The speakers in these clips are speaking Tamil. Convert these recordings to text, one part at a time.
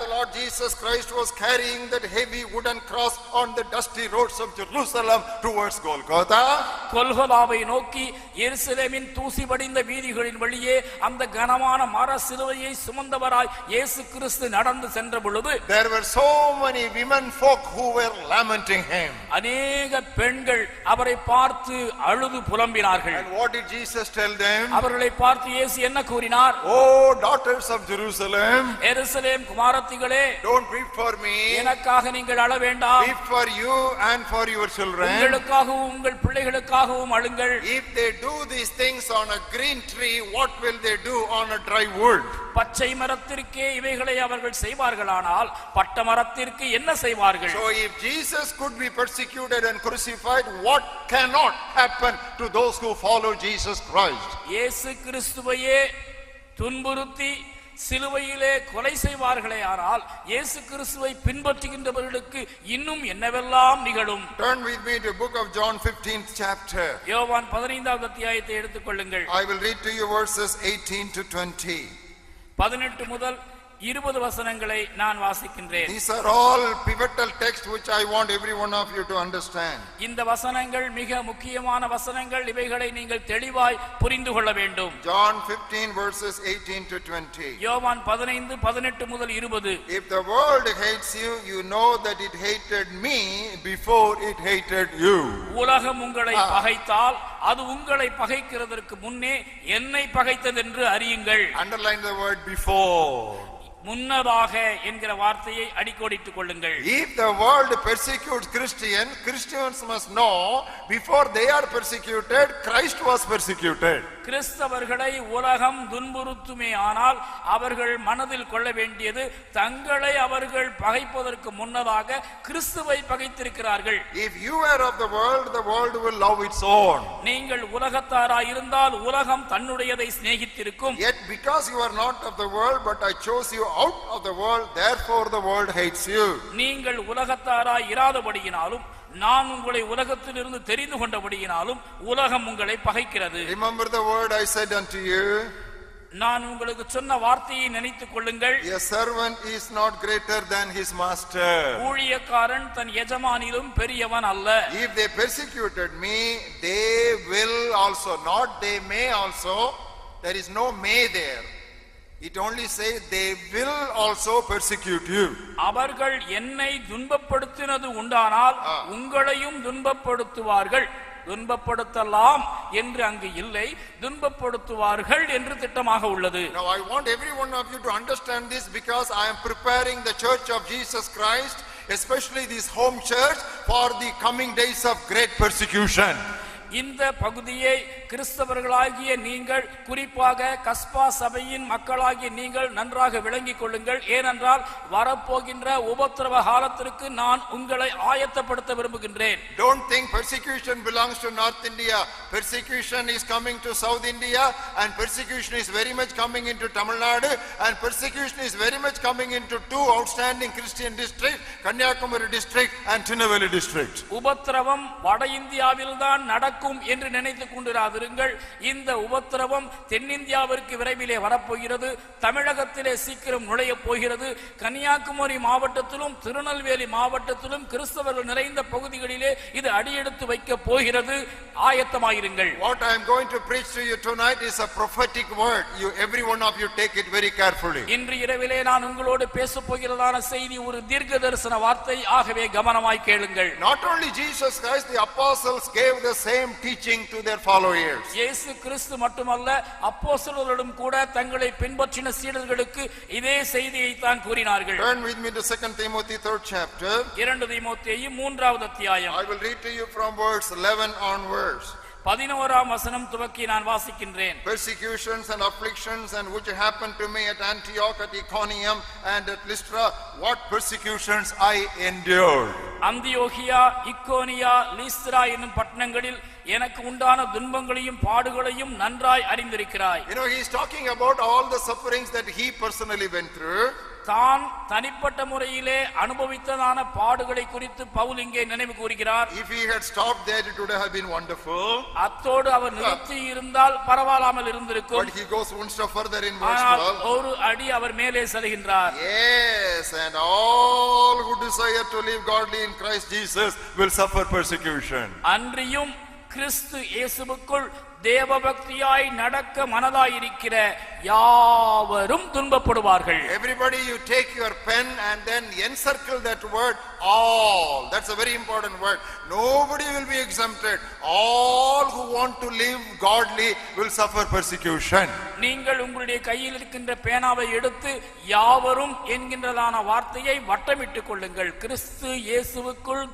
The Lord Jesus Christ was carrying that heavy wooden cross on the dusty roads of Jerusalem towards Golgotha, கொல்கொலாவை நோக்கி எருசலேமின் தூசி படிந்த வீதிகளின் வழியே அந்த கனமான மர சிலுவையை சுமந்தவராய் இயேசு கிறிஸ்து நடந்து சென்ற பொழுது there were so many women folk who were lamenting him. அநேக பெண்கள் அவரை பார்த்து அழுது புலம்பினார்கள் And what did Jesus tell them? அவர்களை பார்த்து இயேசு என்ன கூறினார் Oh, daughters of Jerusalem, Jerusalem குமாரத்திகளே don't weep for me, எனக்காக நீங்கள் அழ வேண்டாம் weep for you and for your children. உங்களுக்காகவும் உங்கள் பிள்ளைகளுக்காகவும் அழுங்கள் If they do these things on a green tree, what will they do on a dry wood? பச்சை மரத்திற்கே இவைகளை அவர்கள் செய்வார்களானால் பட்ட மரத்திற்கு என்ன செய்வார்கள் So if Jesus could be persecuted and crucified, what cannot happen to those who follow Jesus Christ? இயேசு கிறிஸ்துவையே துன்புறுத்தி சிலுவையிலே கொலை செய்வார்களே ஆனால் இயேசு கிறிஸ்துவை பின்பற்றுகின்றவர்களுக்கு இன்னும் என்னவெல்லாம் நிகழும் Turn with me to book of John 15th chapter. யோவான் பதினைந்தாவது அத்தியாயத்தை எடுத்துக்கொள்ளுங்கள் I will read to you verses 18 to 20. பதினெட்டு முதல் இருபது வசனங்களை நான் வாசிக்கின்றேன் These are all pivotal texts which I want every one of you to understand. இந்த வசனங்கள் மிக முக்கியமான வசனங்கள் இவைகளை நீங்கள் தெளிவாய் புரிந்து கொள்ள வேண்டும் John 15 verses 18 to 20. யோவான் பதினைந்து பதினெட்டு முதல் இருபது If the world hates you, you know that it hated me before it hated you. உலகம் உங்களை பகைத்தால் அது உங்களை பகைக்கிறதற்கு முன்னே என்னை பகைத்ததென்று அறியுங்கள் Underline the word before. முன்னதாக என்கிற வார்த்தையை அடிக்கோடிட்டுக் கொள்ளுங்கள் If the world persecutes Christians, Christians must know before they are persecuted, Christ was persecuted. கிறிஸ்தவர்களை உலகம் துன்புறுத்துமே ஆனால் அவர்கள் மனதில் கொள்ள வேண்டியது தங்களை அவர்கள் பகைப்பதற்கு முன்னதாக கிறிஸ்துவை பகைத்திருக்கிறார்கள் If you are of the world, the world will love its own. நீங்கள் உலகத்தாராய் இருந்தால் உலகம் தன்னுடையதை சிநேகித்திருக்கும் Yet because you are not of the world, but I chose you out of the world, therefore the world hates you. நீங்கள் உலகத்தாராய் இராதபடியினாலும் நான் உங்களை உலகத்திலிருந்து தெரிந்து கொண்டபடியினாலும் உலகம் உங்களை பகைக்கிறது Remember the word I said unto you? நான் உங்களுக்கு சொன்ன வார்த்தையை நினைத்துக் கொள்ளுங்கள் A servant is not greater than his master. ஊழியக்காரன் தன் எஜமானிலும் பெரியவன் அல்ல If they persecuted me, they will also, not they may also, there is no may there. It only says they will also persecute you. அவர்கள் என்னை துன்பப்படுத்தினது உண்டானால் உங்களையும் துன்பப்படுத்துவார்கள் துன்பப்படுத்தலாம் என்று அங்கு இல்லை துன்பப்படுத்துவார்கள் என்று திட்டமாக உள்ளது Now I want every one of you to understand this because I am preparing the church of Jesus Christ, especially this home church, for the coming days of great persecution. இந்த பகுதியை கிறிஸ்தவர்களாகிய நீங்கள் குறிப்பாக கஸ்பா சபையின் மக்களாகிய நீங்கள் நன்றாக விளங்கிக் கொள்ளுங்கள் ஏனென்றால் வரப்போகின்ற உபத்திரவ காலத்திற்கு நான் உங்களை ஆயத்தப்படுத்த விரும்புகின்றேன் Don't think persecution belongs to North India. Persecution is coming to South India and persecution is very much coming into Tamil Nadu and persecution is very much coming into two outstanding Christian districts, Kanyakumari district and Tinaveli district. உபத்திரவம் வட இந்தியாவில் தான் நடக்கும் என்று நினைத்துக் கொண்டிராதிருங்கள். இந்த உபத்திரவம் தென்னிந்தியாவிற்கு விரைவிலே வரப்போகிறது. தமிழகத்திலே சீக்கிரம் நுழையப் போகிறது. கன்னியாகுமரி மாவட்டத்திலும் திருநெல்வேலி மாவட்டத்திலும் கிறிஸ்தவர்கள் நிறைந்த பகுதிகளிலே இது அடியெடுத்து வைக்க போகிறது. ஆயத்தமாயிருங்கள். What I am going to preach to you tonight is a prophetic word. You, every one of you take it very carefully. இன்று இரவிலே நான் உங்களோடு பேசப் போகிறதான செய்தி ஒரு தீர்க்க தரிசன வார்த்தை. ஆகவே கவனமாய் கேளுங்கள். Not only Jesus Christ, the apostles gave the same teaching to their followers. இயேசு கிறிஸ்து மட்டுமல்ல அப்போஸ்தலர்களும் கூட தங்களை பின்பற்றின சீடர்களுக்கு இதே செய்தியை தான் கூறினார்கள் Turn with me to 2 Timothy 3rd chapter. இரண்டு தீமோத்தேயு மூன்றாவது அத்தியாயம் I will read to you from verse 11 onwards. பதினோராம் வசனம் துவக்கி நான் வாசிக்கின்றேன் persecutions and afflictions and which happened to me at Antioch, at Iconium and at Lystra, what persecutions I endured. அந்தியோகியா இக்கோனியா லீஸ்ரா என்னும் பட்டணங்களில் எனக்கு உண்டான துன்பங்களையும் பாடுகளையும் நன்றாய் அறிந்திருக்கிறாய் You know, he is talking about all the sufferings that he personally went through. தான் தனிப்பட்ட முறையிலே அனுபவித்ததான பாடுகளை குறித்து பவுல் இங்கே நினைவு கூறுகிறார் If he had stopped there, it would have been wonderful. அத்தோடு அவர் நிறுத்தி இருந்தால் பரவாயில்லாமல் இருந்திருக்கும் But he goes one step further in verse ஆனால் 12. ஒரு அடி அவர் மேலே செல்கின்றார் Yes, Yes, and all who desire to live godly in Christ Jesus will suffer persecution. அன்றியும் கிறிஸ்து இயேசுவுக்குள் தேவபக்தியாய் நடக்க மனதாயிருக்கிற யாவரும் துன்பப்படுவார்கள் Everybody, you take your pen and then encircle that word, all. That's a very important word. Nobody will be exempted. All who want to live godly will suffer persecution. நீங்கள் உங்களுடைய கையில் இருக்கின்ற பேனாவை எடுத்து யாவரும் என்கின்றதான வார்த்தையை வட்டமிட்டுக் கொள்ளுங்கள் கிறிஸ்து இயேசுவுக்குள்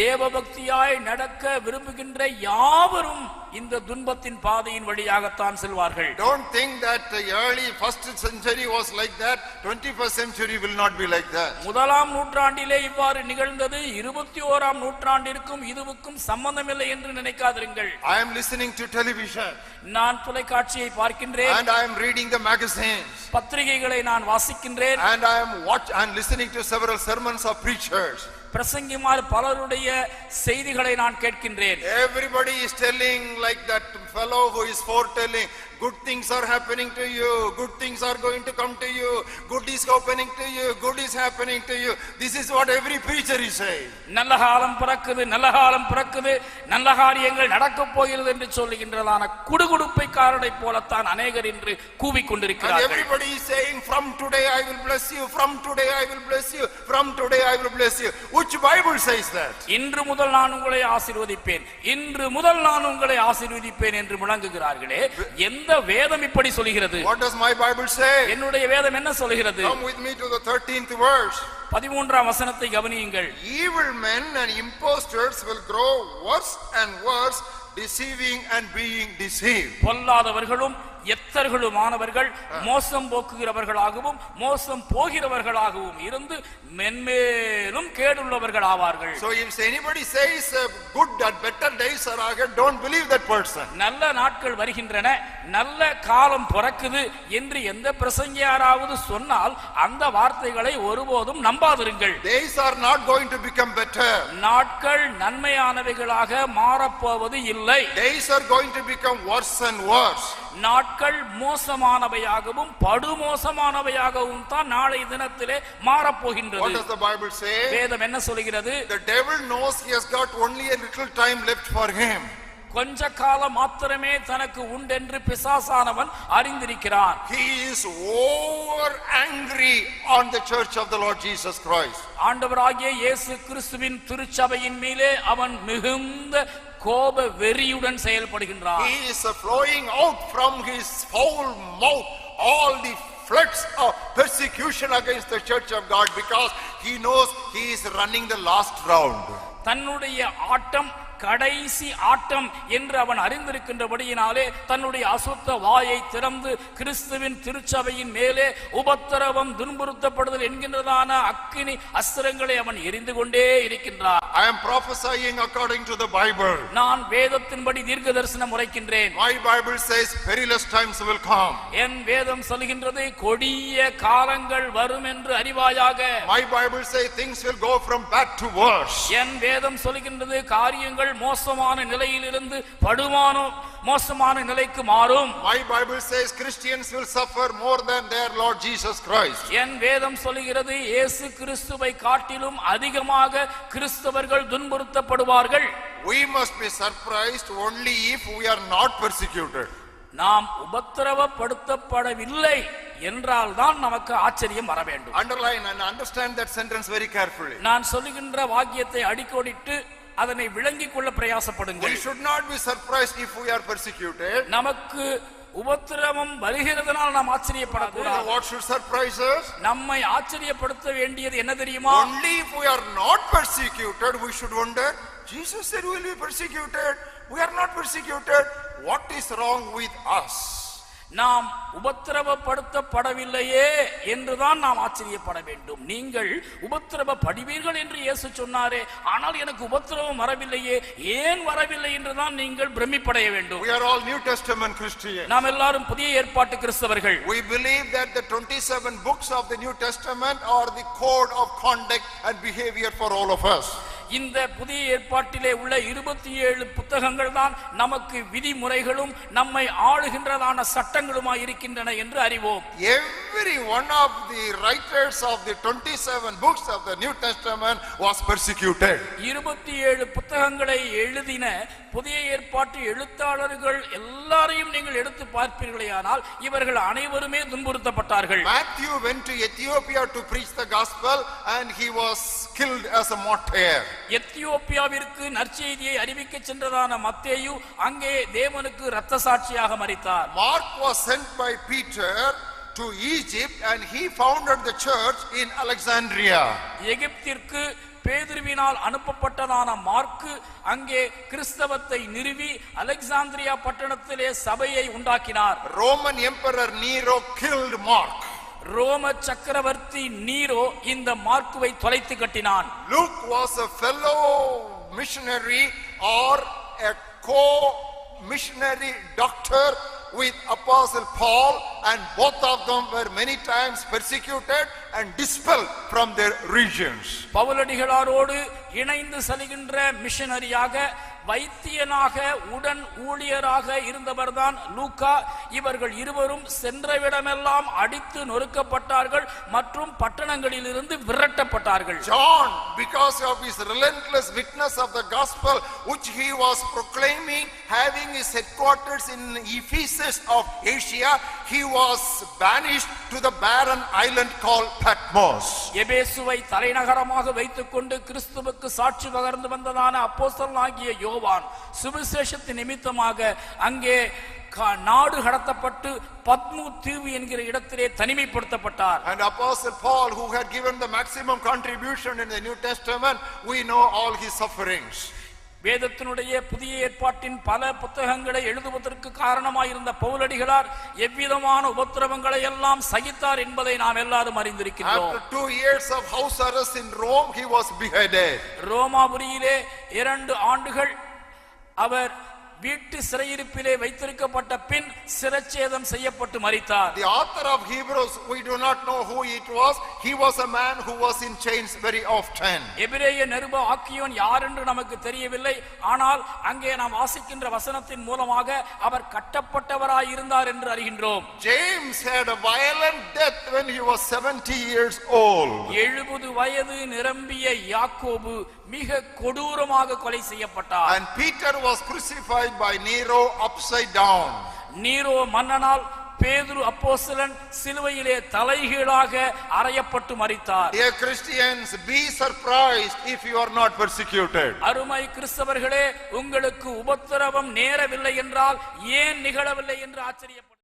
தேவபக்தியாய் நடக்க விரும்புகின்ற யாவரும் இந்த துன்பத்தின் பாதையின் வழியாகத்தான் செல்வார்கள் Don't think that the early first century was like that. 21st century will not be like that. முதலாம் நூற்றாண்டிலே இவ்வாறு நிகழ்ந்தது இருபத்தி ஓராம் நூற்றாண்டிற்கும் இதுவுக்கும் சம்பந்தமில்லை என்று நினைக்காதிருங்கள் I am listening to television நான் தொலைக்காட்சியை பார்க்கின்றேன் and I am reading the magazines பத்திரிகைகளை நான் வாசிக்கின்றேன் and I am watch and listening to several sermons of preachers. பிரசங்கிமார் பலருடைய செய்திகளை நான் கேட்கின்றேன் Everybody is telling like that fellow who is foretelling, good things are happening to you, good things are going to come to you, good is happening to you, good is happening to you. This is what every preacher is saying. நல்ல காலம் பிறக்குது நல்ல காலம் பிறக்குது நல்ல காரியங்கள் நடக்கப் போகிறது என்று சொல்லுகின்றதான குடுகுடுப்பைக்காரனை போலத்தான் அநேகர் என்று And கூவிக்கொண்டிருக்கிறார்கள் everybody is saying, from today I will bless you, from today I will bless you, from today I will bless you. Which Bible says that? இன்று முதல் நான் உங்களை ஆசீர்வதிப்பேன் இன்று முதல் நான் உங்களை ஆசீர்வதிப்பேன் என்று முழங்குகிறார்களே எந்த வேதம் இப்படி சொல்கிறது What does my Bible say? என்னுடைய வேதம் என்ன சொல்கிறது Come with me to the 13th verse. பதிமூன்றாம் வசனத்தை கவனியுங்கள் Evil men and impostors will grow worse and worse, deceiving and being deceived. பொல்லாதவர்களும் எத்தர்களுமானவர்கள் மோசம் போக்குகிறவர்களாகவும் மோசம் போகிறவர்களாகவும் இருந்து மென்மேலும் கேடுள்ளவர்கள் ஆவார்கள் So if anybody says uh, good and better days are ahead, don't believe that person. நல்ல நாட்கள் வருகின்றன நல்ல காலம் பிறக்குது என்று எந்த பிரசங்கியாராவது சொன்னால் அந்த வார்த்தைகளை ஒருபோதும் நம்பாதிருங்கள் Days are not going to become better. நாட்கள் நன்மையானவைகளாக மாறப்போவது இல்லை Days are going to become worse and worse. நாட்கள் மோசமானவையாகவும் படுமோசமானவையாகவும் தான் நாளை தினத்திலே What மாறப்போகின்றது does the Bible say? வேதம் என்ன சொல்கிறது The devil knows he has got only a little time left for him. கொஞ்ச காலம் மாத்திரமே தனக்கு உண்டென்று பிசாசானவன் அறிந்திருக்கிறான் He is over angry on the church of the Lord Jesus Christ. ஆண்டவராகிய இயேசு கிறிஸ்துவின் திருச்சபையின் மேலே அவன் மிகுந்த கோப வெறியுடன் செயல்படுகின்றான் He is flowing out from his foul mouth. All the floods of persecution against the church of God because he knows he is running the last round. தன்னுடைய ஆட்டம் கடைசி ஆட்டம் என்று அவன் அறிந்திருக்கின்றபடியினாலே தன்னுடைய அசுத்த வாயை திறந்து கிறிஸ்துவின் திருச்சபையின் மேலே உபத்திரவம் துன்புறுத்தப்படுதல் என்கின்றதான அக்கினி அஸ்திரங்களை அவன் எரிந்து கொண்டே இருக்கின்றார் I am prophesying according to the Bible. நான் வேதத்தின்படி தீர்க்க தரிசனம் உரைக்கின்றேன் My Bible says perilous times will come. என் வேதம் சொல்கின்றது கொடிய காலங்கள் வரும் என்று அறிவாயாக My Bible says things will go from bad to worse. என் வேதம் சொல்கின்றது காரியங்கள் மோசமான நிலையிலிருந்து படுமானோ மோசமான நிலைக்கு மாறும் My Bible says Christians will suffer more than their Lord Jesus Christ. என் வேதம் சொல்கிறது இயேசு கிறிஸ்துவை காட்டிலும் அதிகமாக கிறிஸ்தவர்கள் துன்புறுத்தப்படுவார்கள் We must be surprised only if we are not persecuted. நாம் உபத்திரவப்படுத்தப்படவில்லை என்றால் தான் நமக்கு ஆச்சரியம் வர வேண்டும் Underline and understand that sentence very carefully. நான் சொல்லுகின்ற வாக்கியத்தை அடிக்கோடிட்டு அதனை விளங்கிக் கொள்ள We பிரயாசப்படுங்கள் should not be surprised if we are persecuted. நமக்கு உபத்திரவம் வருகிறதுனால் நாம் ஆச்சரியப்படக்கூடாது What should surprise us? நம்மை ஆச்சரியப்படுத்த வேண்டியது என்ன தெரியுமா Only if we are not persecuted, we should wonder. Jesus said we will be persecuted. We are not persecuted. What is wrong with us? நாம் உபத்திரவப்படுத்தப்படவில்லையே என்றுதான் நாம் ஆச்சரியப்பட வேண்டும் நீங்கள் உபத்திரவப்படுவீர்கள் என்று இயேசு சொன்னாரே ஆனால் எனக்கு உபத்திரவம் வரவில்லையே ஏன் வரவில்லை என்றுதான் நீங்கள் பிரமிப்படைய வேண்டும் We are all New Testament Christians. நாம் எல்லாரும் புதிய ஏற்பாட்டு கிறிஸ்தவர்கள் We believe that the 27 books of the New Testament are the code of conduct and behavior for all of us. இந்த புதிய ஏற்பாட்டிலே உள்ள இருபத்தி ஏழு புத்தகங்கள் தான் நமக்கு விதிமுறைகளும் நம்மை ஆளுகின்றதான சட்டங்களுமாய் இருக்கின்றன என்று அறிவோம் Every one of the writers of the 27 books of the New Testament was persecuted. இருபத்தி ஏழு புத்தகங்களை எழுதின புதிய ஏற்பாட்டு எழுத்தாளர்கள் எல்லாரையும் நீங்கள் எடுத்து பார்ப்பீர்களேயானால் இவர்கள் அனைவருமே துன்புறுத்தப்பட்டார்கள் Matthew went to Ethiopia to preach the gospel and he was killed as a martyr. எத்தியோப்பியாவிற்கு நற்செய்தியை அறிவிக்க சென்றதான மத்தேயு அங்கே தேவனுக்கு இரத்த சாட்சியாக மரித்தார் Mark was sent by Peter to Egypt and he founded the church in Alexandria. எகிப்திற்கு பேதுருவினால் அனுப்பப்பட்டதான மார்க்கு அங்கே கிறிஸ்தவத்தை நிறுவி அலெக்சாந்திரியா பட்டணத்திலே சபையை உண்டாக்கினார் Roman Emperor Nero killed Mark. ரோம சக்கரவர்த்தி நீரோ இந்த மார்க்குவை தொலைத்து கட்டினான் Luke was a fellow missionary or a co-missionary doctor with Apostle Paul and both of them were many times persecuted and dispelled from their regions. பவுலடிகளாரோடு இணைந்து செல்கின்ற மிஷனரியாக வைத்தியனாக உடன் ஊழியராக இருந்தவர்தான் லூக்கா இவர்கள் இருவரும் சென்றவிடமெல்லாம் அடித்து நொறுக்கப்பட்டார்கள் மற்றும் பட்டணங்களிலிருந்து விரட்டப்பட்டார்கள் John, because of his relentless witness of the gospel which he was proclaiming, having his headquarters in Ephesus of Asia, he was banished to the barren island called Patmos. எபேசுவை தலைநகரமாக வைத்துக்கொண்டு கிறிஸ்துவுக்கு சாட்சி பகர்ந்து வந்ததான அப்போஸ்தலன் ஆகிய யோவான் சுவிசேஷத்தின் நிமித்தமாக அங்கே நாடு கடத்தப்பட்டு பத்மு தீவு என்கிற இடத்திலே தனிமைப்படுத்தப்பட்டார் And Apostle Paul, who had given the maximum contribution in the New Testament, we know all his sufferings. வேதத்தினுடைய புதிய ஏற்பாட்டின் பல புத்தகங்களை எழுதுவதற்கு காரணமாயிருந்த பவுலடிகளார் எவ்விதமான உபத்திரவங்களை எல்லாம் சகித்தார் என்பதை நாம் எல்லாரும் அறிந்திருக்கிறோம் After two years of house arrest in Rome, he was beheaded. ரோமாபுரியிலே இரண்டு ஆண்டுகள் அவர் வீட்டு சிறையிருப்பிலே வைத்திருக்கப்பட்ட பின் சிரச்சேதம் செய்யப்பட்டு மரித்தார் The author of Hebrews, we do not know who it was. He was a man who was in chains very often. எபிரேய நிருப ஆக்கியோன் யார் என்று நமக்கு தெரியவில்லை ஆனால் அங்கே நாம் வாசிக்கின்ற வசனத்தின் மூலமாக அவர் கட்டப்பட்டவராய் இருந்தார் என்று அறிகின்றோம் James had a violent death when he was 70 years old. எழுபது வயது நிரம்பிய யாக்கோபு மிக கொடூரமாக கொலை செய்யப்பட்டார் And Peter was crucified by Nero upside down. நீரோ மன்னனால் பேதுரு அப்போஸ்தலன் சிலுவையிலே தலைகீழாக அறையப்பட்டு மரித்தார் Dear Christians, be surprised if you are not persecuted. அருமை கிறிஸ்தவர்களே உங்களுக்கு உபத்திரவம் நேரவில்லை என்றால் ஏன் நிகழவில்லை என்று ஆச்சரியப்படும்